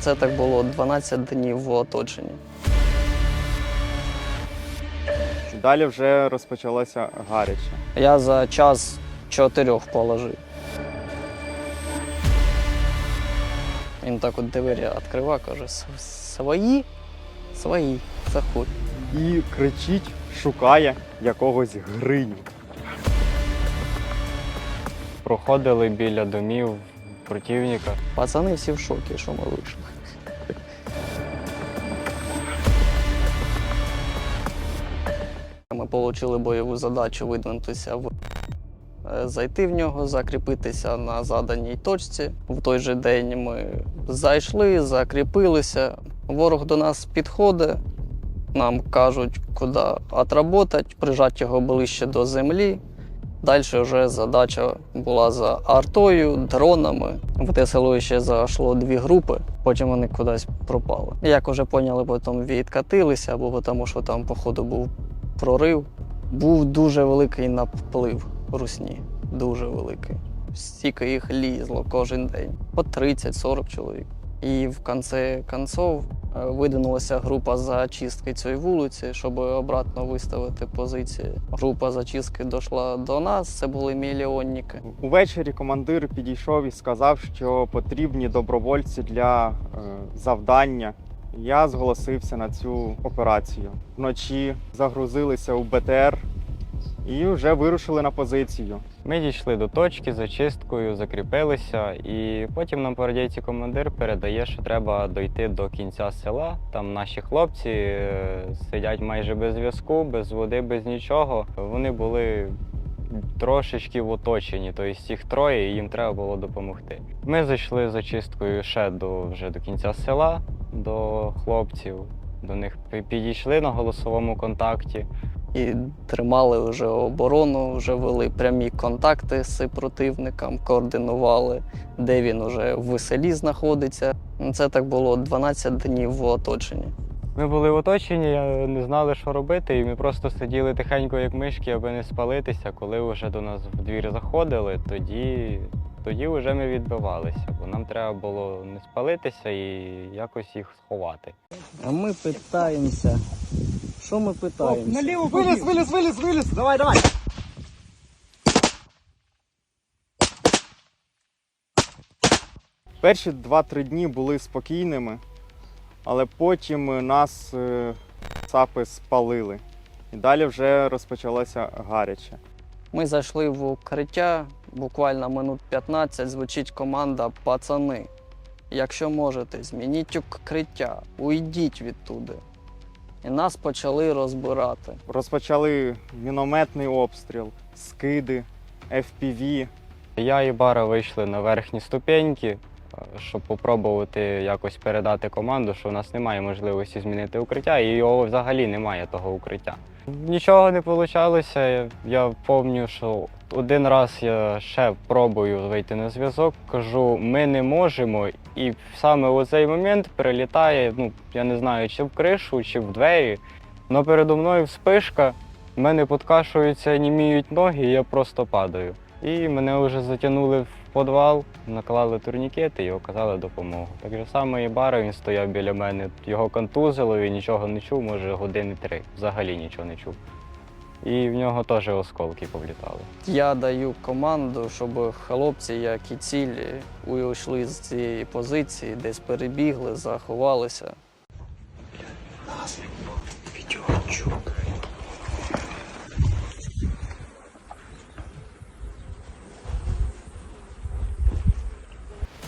Це так було 12 днів в оточенні. Далі вже розпочалося гаряче. Я за час чотирьох положив. Він так от двері відкривав, каже, свої? Свої, заходь. І кричить, шукає якогось гриню. Проходили біля домів противника. Пацани всі в шокі, що ми вийшли. Отримали бойову задачу видвинутися в е, зайти в нього, закріпитися на заданій точці. В той же день ми зайшли, закріпилися. Ворог до нас підходить, нам кажуть, куди отработати, прижати його ближче до землі. Далі вже задача була за артою, дронами. В те село ще зайшло дві групи, потім вони кудись пропали. Як вже поняли, потім відкатилися, або тому, що там, походу, був прорив. Був дуже великий наплив русні. Дуже великий. Стільки їх лізло кожен день. По 30-40 чоловік. І в кінці кінців е, видвинулася група зачистки цієї вулиці, щоб обратно виставити позиції. Група зачистки дійшла до нас, це були мільйонники. Увечері командир підійшов і сказав, що потрібні добровольці для е, завдання. Я зголосився на цю операцію. Вночі загрузилися у БТР і вже вирушили на позицію. Ми дійшли до точки за чисткою, закріпилися, і потім нам по радійці командир передає, що треба дойти до кінця села. Там наші хлопці е, сидять майже без зв'язку, без води, без нічого. Вони були трошечки в оточенні, тобто їх троє, і їм треба було допомогти. Ми зайшли за чисткою ще до вже до кінця села, до хлопців. До них підійшли на голосовому контакті. І тримали вже оборону, вже вели прямі контакти з противником, координували, де він уже в селі знаходиться. Це так було 12 днів в оточенні. Ми були в оточенні, не знали, що робити, і ми просто сиділи тихенько, як мишки, аби не спалитися. Коли вже до нас в двір заходили, тоді, тоді вже ми відбивалися, бо нам треба було не спалитися і якось їх сховати. А ми питаємося. Що ми питаємося? Налево вылез, вылез, вылез, вылез. Давай, давай. Перші 2-3 дні були спокійними, але потім нас е, ЦАПи спалили. І далі вже розпочалося гаряче. Ми зайшли в укриття, буквально минут 15 звучить команда пацани. Якщо можете, змініть укриття, уйдіть відтуди. І нас почали розбирати. Розпочали мінометний обстріл, скиди, FPV. Я і Бара вийшли на верхні ступеньки, е, щоб спробувати якось передати команду, що в нас немає можливості змінити укриття, і його взагалі немає того укриття. Нічого не вийшло. Я пам'ятаю, що один раз я ще пробую вийти на зв'язок, кажу, ми не можемо. І саме у цей момент прилітає, ну я не знаю, чи в кришу, чи в двері. але передо мною вспишка, в мене подкашуються, німіють ноги, і я просто падаю. І мене вже затягнули в підвал, наклали турнікети і оказали допомогу. Так же саме і Бара, він стояв біля мене, його контузило, він нічого не чув, може години три. Взагалі нічого не чув. І в нього теж осколки повлітали. Я даю команду, щоб хлопці, як і цілі, уйшли з цієї позиції, десь перебігли, заховалися.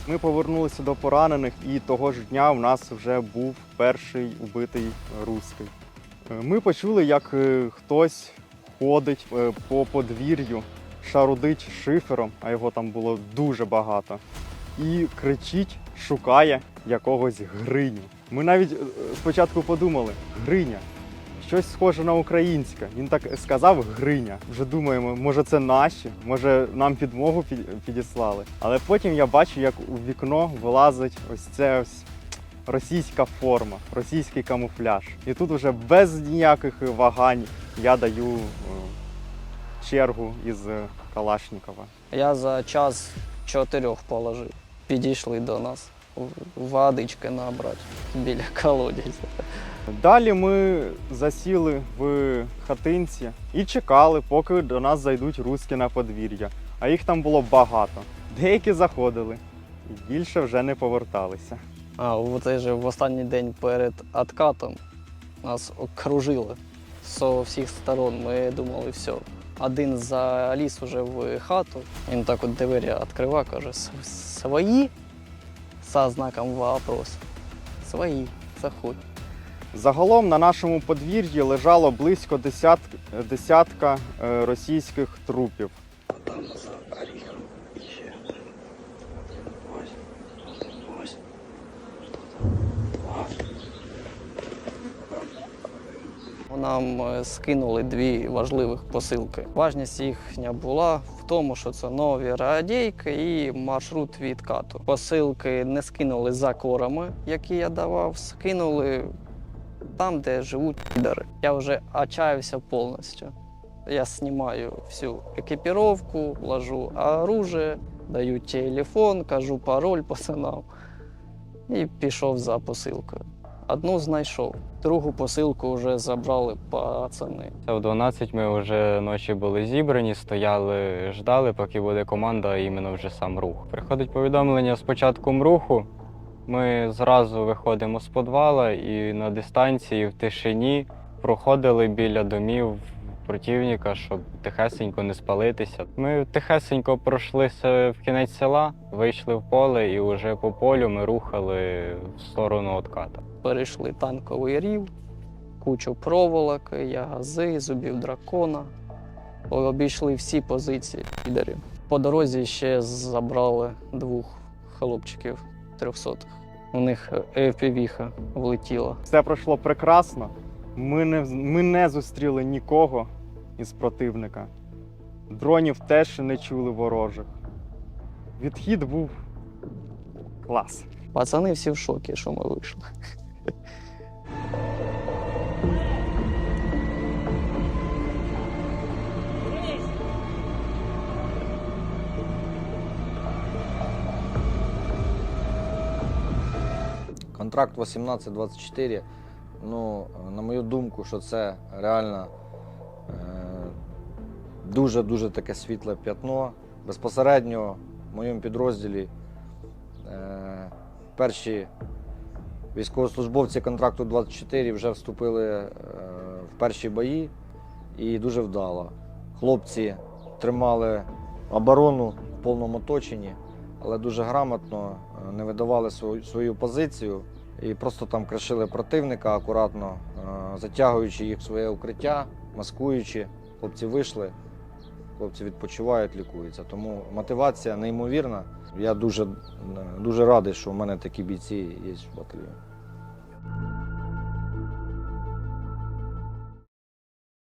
Ми повернулися до поранених, і того ж дня в нас вже був перший убитий русський. Е, Ми почули, як е, хтось ходить е, по подвір'ю, шарудить шифером, а його там було дуже багато, і кричить, шукає якогось гриню. Ми навіть е, спочатку подумали: Гриня. Щось схоже на українське. Він так сказав Гриня. Вже думаємо, може це наші, може нам підмогу під- підіслали. Але потім я бачу, як у вікно вилазить ось це ось російська форма, російський камуфляж. І тут вже без ніяких вагань я даю е, чергу із е, Калашникова. Я за час чотирьох положив. Підійшли до нас. водички набрати біля колодязя. Далі ми засіли в хатинці і чекали, поки до нас зайдуть руски на подвір'я. А їх там було багато. Деякі заходили і більше вже не поверталися. А в цей же в останній день перед откатом нас окружили з всіх сторон. Ми думали, все. Один заліз уже в хату. Він так от двері відкриває, каже, свої? Со знаком вопрос. Свої, заходь. Загалом на нашому подвір'ї лежало близько десят... десятка е, російських трупів. Нам е, скинули дві важливих посилки. Важність їхня була в тому, що це нові радійки і маршрут відкату. Посилки не скинули за корами, які я давав, скинули там, де живуть підари. Я вже отчаявся повністю. Я знімаю всю екіпіровку, ложу оружие, даю телефон, кажу пароль пацанам і пішов за посилкою. Одну знайшов, другу посилку вже забрали пацани. В 12 ми вже ночі були зібрані, стояли, ждали, поки буде команда, а іменно вже сам рух. Приходить повідомлення з початком руху. Ми зразу виходимо з підвала і на дистанції в тишині проходили біля домів противника, щоб тихесенько не спалитися. Ми тихесенько пройшли в кінець села, вийшли в поле і вже по полю ми рухали в сторону отката. Перейшли танковий рів, кучу проволоки, ягази, зубів дракона. Обійшли всі позиції підарів. По дорозі ще забрали двох хлопчиків трьохсотих. У них FPV-ха влетіла. Все пройшло прекрасно. Ми не, ми не зустріли нікого із противника. Дронів теж не чули ворожих. Відхід був клас. Пацани всі в шокі, що ми вийшли. Контракт 18-24, ну, на мою думку, що це реально дуже-дуже таке світле п'ятно. Безпосередньо в моєму підрозділі е, перші військовослужбовці контракту 24 вже вступили е, в перші бої і дуже вдало. Хлопці тримали оборону в повному оточенні але дуже грамотно е, не видавали свою, свою позицію і просто там кришили противника акуратно, затягуючи їх в своє укриття, маскуючи. Хлопці вийшли, хлопці відпочивають, лікуються. Тому мотивація неймовірна. Я дуже, дуже радий, що в мене такі бійці є в батальйоні.